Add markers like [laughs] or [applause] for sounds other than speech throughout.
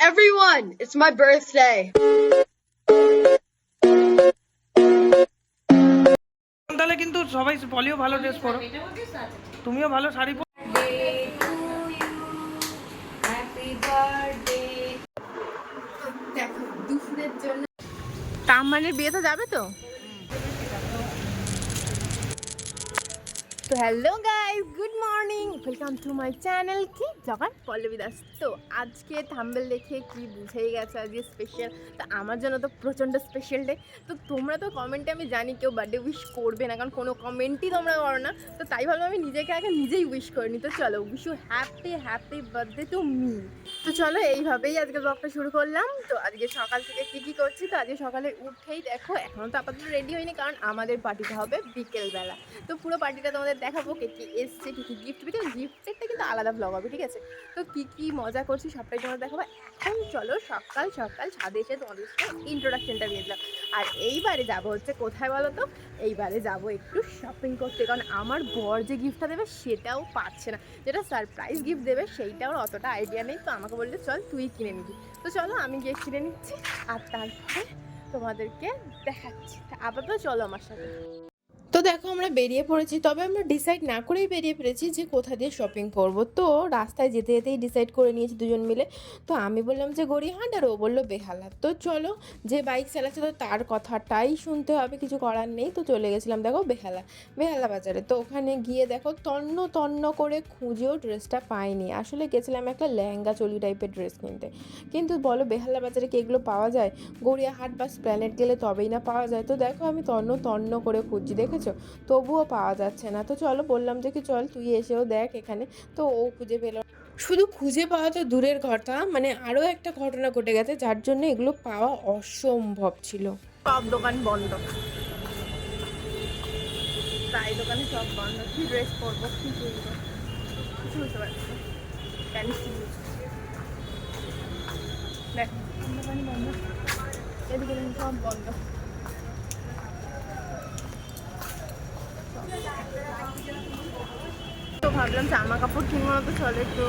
Everyone, it's my birthday. তাহলে কিন্তু সবাই বলিও ভালো ড্রেস পরো। তুমিও ভালো শাড়ি পরো। দেখো দুপুরের জন্য তাম্মানের বিয়েতে যাবে তো? তো hello guys good morning welcome to my channel কি জগান পল্লবী দাস তো আজকে থাম্বেল দেখে কি বুঝেই গেছে আজকে স্পেশাল তো আমার জন্য তো প্রচণ্ড স্পেশাল ডে তো তোমরা তো কমেন্টে আমি জানি কেউ বার্থডে উইশ করবে না, কারণ কোনো কমেন্টই তোমরা করো না। তো তাই ভাবলাম আমি নিজেকে আগে নিজেই উইশ করিনি তো চলো wish you happy happy birthday to me তো চলো, এইভাবেই আজকে ব্লগটা শুরু করলাম। তো আজকে সকাল থেকে কী কী করছি? তো আজকে সকালে উঠেই দেখো এখনও তো আপাতত রেডি হয়নি, কারণ আমাদের পার্টিটা হবে বিকেলবেলা। তো পুরো পার্টিটা তোমাদের দেখাবো, কে কী এসছে, কী কী বিকজ গিফটেরটা কিন্তু আলাদা ব্লগ হবে, ঠিক আছে? তো কী কী মজা করছি সবটাই তোমাদের দেখাবো। এখন চলো সকাল সকাল ছাদে এসে তোমাদের ইন্ট্রোডাকশনটা দিয়ে দিলাম। আর এইবারে যাব হচ্ছে কোথায় বলো তো? এইবারে যাব একটু শপিং করতে, কারণ আমার বর যে গিফটটা দেবে সেটাও পাচ্ছে না। যেটা সারপ্রাইজ গিফট দেবে সেইটাও অতটা আইডিয়া নেই। তো আমাকে বললে, চল তুই কিনে নিবি। তো চলো আমি গিয়ে কিনে নিচ্ছি, আর তারপরে তোমাদেরকে দেখাচ্ছি। আপাতত চলো আমার সাথে। তো দেখো আমরা বেরিয়ে পড়েছি, তবে আমরা ডিসাইড না করেই বেরিয়ে পড়েছি যে কোথা দিয়ে শপিং করব। তো রাস্তায় যেতে যেতেই ডিসাইড করে নিয়েছি দুজন মিলে। তো আমি বললাম যে গড়িয়াহাট আর ও বলল বেহালা। তো চলো, যে বাইক চালাচ্ছে তো তার কথাটাই শুনতে হবে, কিছু করার নেই। তো চলে গেছিলাম দেখো বেহালা বেহালা বাজারে। তো ওখানে গিয়ে দেখো তন্ন তন্ন করে খুঁজেও ড্রেসটা পাইনি। আসলে গেছিলাম একটা লেহেঙ্গা চলি টাইপের ড্রেস কিনতে। কিন্তু বলো বেহালা বাজারে কি এগুলো পাওয়া যায়? গড়িয়াহাট বা স্প্ল্যানেট গেলে তবেই না পাওয়া যায়। তো দেখো আমি তন্ন তন্ন করে খুঁজছি। দেখেছ তবুও পাওয়া যাচ্ছে না। তো চলো বললাম যে কি চল তুই এসেও দেখ এখানে। তো ও খুঁজে পেল শুধু খুঁজে পাওয়া তো দূরের কথা মানে আরও একটা ঘটনা ঘটে গেছে যার জন্য এগুলো পাওয়া অসম্ভব ছিল। সব দোকান বন্ধ। প্রায় দোকানে সব বন্ধ। কি ড্রেস পরবো, কি কিনবো? কিছু বুঝতে পারছি দেখ সব বন্ধ। তো ভাবলাম জামা কাপড় কিনবো না তো চলে একটু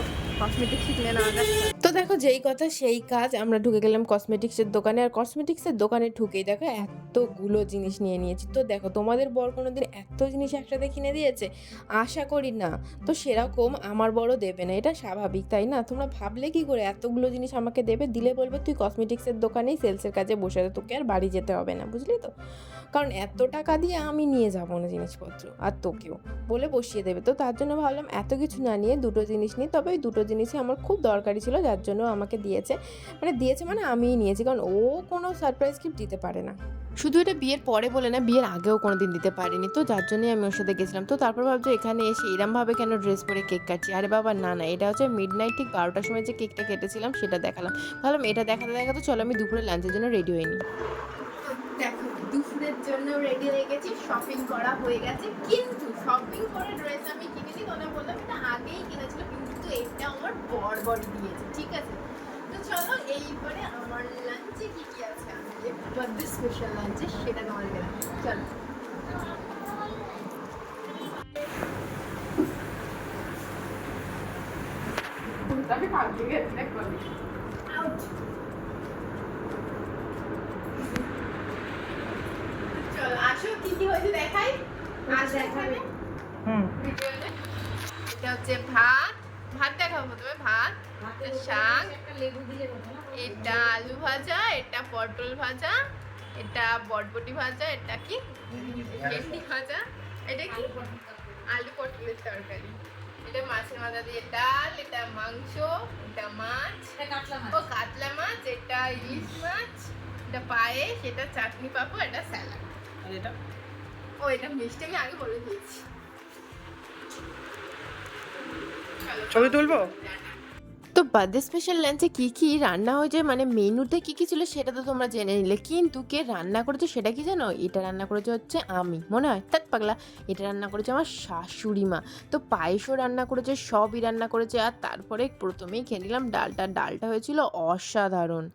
নেওয়া যাক তো দেখো যেই কথা সেই কাজ আমরা ঢুকে গেলাম কসমেটিক্সের দোকানে। আর কসমেটিক্সের দোকানে ঢুকেই দেখো এতগুলো জিনিস নিয়ে নিয়েছি। তো দেখো, তোমাদের বর কোনোদিন এত জিনিস একসাথে কিনে দিয়েছে? আশা করি না। তো সেরকম আমার বড় দেবে না। এটা স্বাভাবিক, তাই না? তোমরা ভাবলে কি করে এতগুলো জিনিস আমাকে দেবে? দিলে বলবে, তুই কসমেটিক্সের দোকানেই সেলসের কাজে বসে তোকে আর বাড়ি যেতে হবে না। বুঝলি তো? কারণ এত টাকা দিয়ে আমি নিয়ে যাব না জিনিসপত্র, আর তোকেও। বলে বসিয়ে দেবে। তো তার জন্য ভাবলাম এত কিছু না নিয়ে দুটো জিনিস নিই। তবে ওই দুটো জিনিসই আমার খুব দরকারি ছিল, যার জন্য আমাকে দিয়েছে। মানে দিয়েছে মানে আমিই নিয়েছি, কারণ ও কোনো সারপ্রাইজ গিফট দিতে পারে না। শুধু এটা বিয়ের পরে বলে না, বিয়ের আগেও কোনো দিন দিতে পারিনি। তো যার জন্যই আমি ওর সাথে গেছিলাম। তো তারপর ভাবছি এখানে এসে এরমভাবে কেন ড্রেস পরে কেক কাটছি? আরে বাবা, না না, এটা হচ্ছে মিড নাইট ঠিক বারোটার সময় যে কেকটা কেটেছিলাম সেটা দেখালাম। ভাবলাম এটা দেখাতে দেখাতে, চলো আমি দুপুরে লাঞ্চের জন্য রেডি হয়ে হইনি দেখো দুপুরের জন্য রেডি হয়ে গেছি শপিং করা হয়ে গেছে। কিন্তু শপিং করে ড্রেস আমি কিনেছি তোমরা বললাম এটা আগেই কিনেছিল কিন্তু এটা আমার বর বর দিয়েছে ঠিক আছে? তো চলো এইবারে আমার লাঞ্চে কি কি আছে? আমি বার্থডে স্পেশাল লাঞ্চে সেটা তোমাদেরকে দেখাবো চলো। Out. চলো আসো কি কি হয়েছে দেখাই হুম। এটা হচ্ছে ভাত। ভাত দেখাবো প্রথমে ভাত এটা শাক এটা আলু ভাজা এটা পটল ভাজা এটা বটবটি ভাজা এটা কি? ভেন্ডি ভাজা এটা কি? আলু পটলের তরকারি। এটা মাছের মাথা দিয়ে ডাল এটা মাংস এটা মাছ ও কাতলা মাছ এটা ইলিশ মাছ এটা পায়েস এটা চাটনি পাপড় এটা স্যালাড। এটা? ও এটা মিষ্টি আমি আগে বলে দিয়েছি। চলো, ছবি তুলবো? তো বার্থডে স্পেশাল লাঞ্চে কী কী রান্না হয়েছে? মানে মেনুতে কী কী ছিল সেটা তো তোমরা জেনে নিলে। কিন্তু কে রান্না করেছে সেটা কি জানো? এটা রান্না করেছে হচ্ছে আমি মনে হয়? তাত পাগলা। এটা রান্না করেছে আমার শাশুড়ি মা। তো পায়েসও রান্না করেছে সবই রান্না করেছে। আর তারপরে প্রথমেই খেয়ে নিলাম ডালটা। ডালটা হয়েছিল অসাধারণ।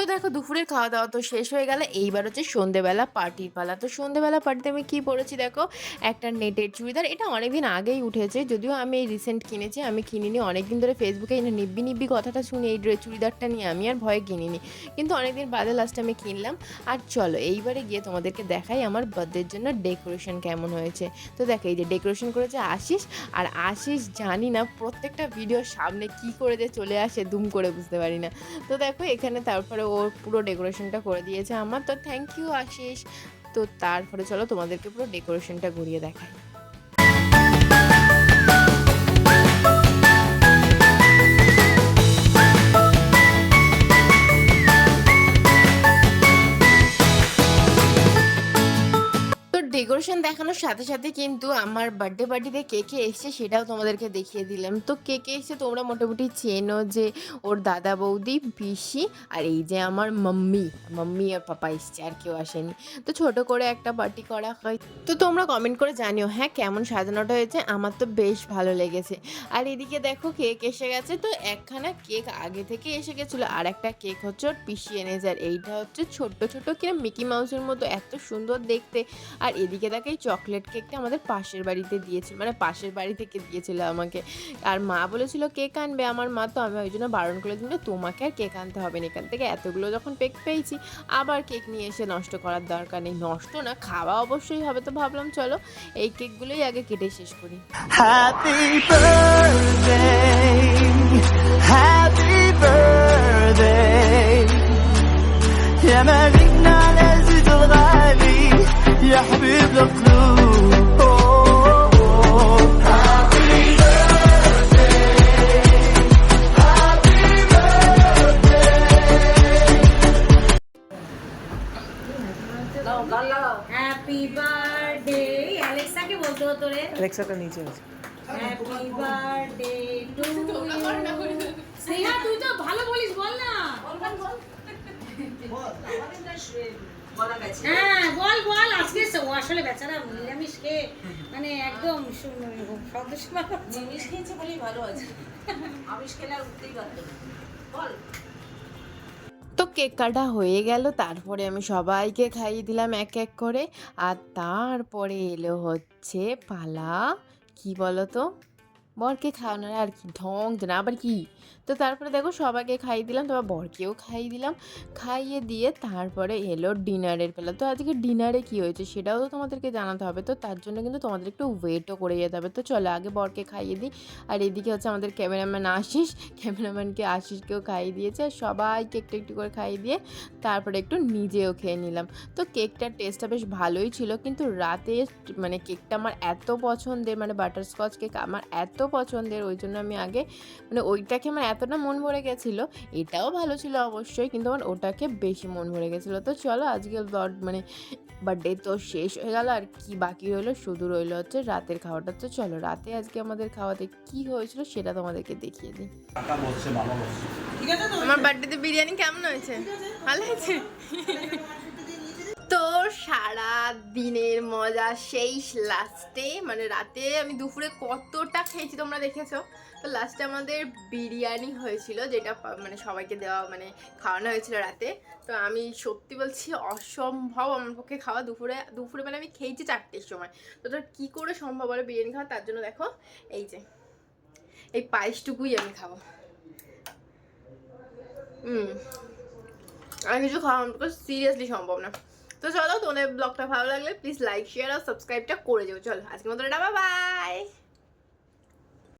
তো দেখো দুপুরের খাওয়া দাওয়া তো শেষ হয়ে গেল। এইবার হচ্ছে সন্ধেবেলা পার্টির পালা। তো সন্ধেবেলা পার্টিতে আমি কি পরেছি দেখো? একটা নেটের চুড়িদার। এটা অনেকদিন আগেই উঠেছে। যদিও আমি এই রিসেন্ট কিনেছি, আমি কিনিনি। অনেকদিন ধরে ফেসবুকে এই নিব্বি নিব্বি কথাটা শুনি এই ড্রেস চুড়িদারটা নিয়ে আমি আর ভয়ে কিনিনি। কিন্তু অনেকদিন বাদে লাস্ট আমি কিনলাম। আর চলো, এইবারে গিয়ে তোমাদেরকে দেখাই আমার বার্থডের জন্য ডেকোরেশন কেমন হয়েছে। তো দেখো, এই যে ডেকোরেশন করেছে আশিস। আর আশিস জানি না প্রত্যেকটা ভিডিওর সামনে কি করে যে চলে আসে, দুম করে বুঝতে পারি না। তো দেখো, এখানে তারপরে ও পুরো ডেকোরেশনটা করে দিয়েছে আমার। তো থ্যাংক ইউ আশিস। তো তারপরে চলো তোমাদেরকে পুরো ডেকোরেশনটা ঘুরিয়ে দেখাই। ডেকোরেশন দেখানোর সাথে সাথে কিন্তু আমার বার্থডে পার্টিতে কে কে এসছে সেটাও তোমাদেরকে দেখিয়ে দিলাম। তো কে কে এসছে তোমরা মোটামুটি চেনো যে ওর দাদা, বৌদি, পিসি আর এই যে আমার মাম্মি মাম্মি আর পাপা এসছে, আর কেউ আসেনি। তো ছোট করে একটা পার্টি করা হয়। তো তোমরা কমেন্ট করে জানিও হ্যাঁ কেমন সাজানোটা হয়েছে? আমার তো বেশ ভালো লেগেছে। আর এদিকে দেখো কেক এসে গেছে, তো একখানা কেক আগে থেকে এসে গেছিল। আর একটা কেক হচ্ছে ওর পিসি এনেছে, আর এইটা হচ্ছে ছোট্ট ছোট কিনা মিকি মাউসের মতো এত সুন্দর দেখতে। আর এদিকে দেখো এই চকলেট কেকটা আমাদের পাশের বাড়িতে দিয়েছিল মানে পাশের বাড়ি থেকে দিয়েছিল আমাকে। আর মা বলেছিল কেক আনবে? আমার মা তো আমি ওই জন্য বারণ করে দিন তোমাকে আর কেক আনতে হবে না এখান থেকে এতগুলো যখন পেক পেয়েছি আবার কেক নিয়ে এসে নষ্ট করার দরকার নেই। নষ্ট না খাওয়া অবশ্যই হবে তো ভাবলাম চলো এই কেকগুলোই আগে কেটে শেষ করি। Birthday, happy birthday يا have no clue. Happy অ্যালেক্সাকে বলতে হতো রে। অ্যালেক্সাটা নিচে আছে। হ্যাপি বার্থডে টু স্নেহা তুই তো ভালো বলিস বল না। বল বল বল। হ্যাঁ বল বল আজকে আসলে বেচারা নিরামিষ খেয়ে মানে একদম সদস্য জিনিস খেয়েছে বলেই ভালো আছে। আমিষ খেলে আর উঠতেই পারতো বল। তো কেক কাটা হয়ে গেল তারপরে আমি সবাইকে খাইয়ে দিলাম এক এক করে। আর তারপরে এলো হচ্ছে পালা। কি বলো তো বরকে খাওয়ানোর আর কি, ঢং না আবার কি? তো তারপরে দেখো সবাইকে খাইয়ে দিলাম তারপর বরকেও খাইয়ে দিলাম। খাইয়ে দিয়ে তারপরে এলো ডিনারের পেলা তো আজকে ডিনারে কি হয়েছে সেটাও তো তোমাদেরকে জানাতে হবে। তো তার জন্য কিন্তু তোমাদের একটু ওয়েটও করে যেতে হবে। তো চলো আগে বরকে খাইয়ে দিই। আর এদিকে হচ্ছে আমাদের ক্যামেরাম্যান আশিস ক্যামেরাম্যানকে আশিসকেও খাইয়ে দিয়েছে। আর সবাইকে একটু একটু করে খাইয়ে দিয়ে তারপরে একটু নিজেও খেয়ে নিলাম। তো কেকটার টেস্টটা বেশ ভালোই ছিল। কিন্তু রাতে মানে কেকটা আমার এত পছন্দের মানে বাটারস্কচ কেক আমার এত পছন্দের ওই জন্য আমি আগে মানে ওইটাকে আমার এতটা মন ভরে গেছিল এটাও ভালো ছিল অবশ্যই কিন্তু আমার ওটাকে বেশি মন ভরে গেছিল। তো চলো আজকে বর- মানে বার্থডে তো শেষ হয়ে গেল আর কি বাকি রইল? শুধু রইল হচ্ছে রাতের খাওয়াটা। তো চলো রাতে আজকে আমাদের খাওয়াতে কি হয়েছিল সেটা তোমাদেরকে দেখিয়ে দিই। আমার বার্থডেতে বিরিয়ানি কেমন হয়েছে? ভালো হয়েছে? [laughs] সারা দিনের মজা, সেই লাস্টে মানে রাতে আমি দুপুরে কতটা খেয়েছি তোমরা দেখেছ? তো লাস্টে আমাদের বিরিয়ানি হয়েছিল, যেটা মানে সবাইকে দেওয়া মানে খাওয়ানো হয়েছিল রাতে। তো আমি সত্যি বলছি, অসম্ভব আমার পক্ষে খাওয়া দুপুরে দুপুরে মানে আমি খেয়েছি চারটের সময়। তো তোর কী করে সম্ভব বলে বিরিয়ানি খাওয়া, তার জন্য দেখো, এই যে, এই পায়েসটুকুই আমি খাব। হুম, আর কিছু খাওয়া আমার সিরিয়াসলি সম্ভব না। তো চলো তোমাদের ব্লগটা ভালো লাগলে প্লিজ লাইক শেয়ার আর সাবস্ক্রাইবটা করে যাও। চলো, আজকের মতো এটা বাই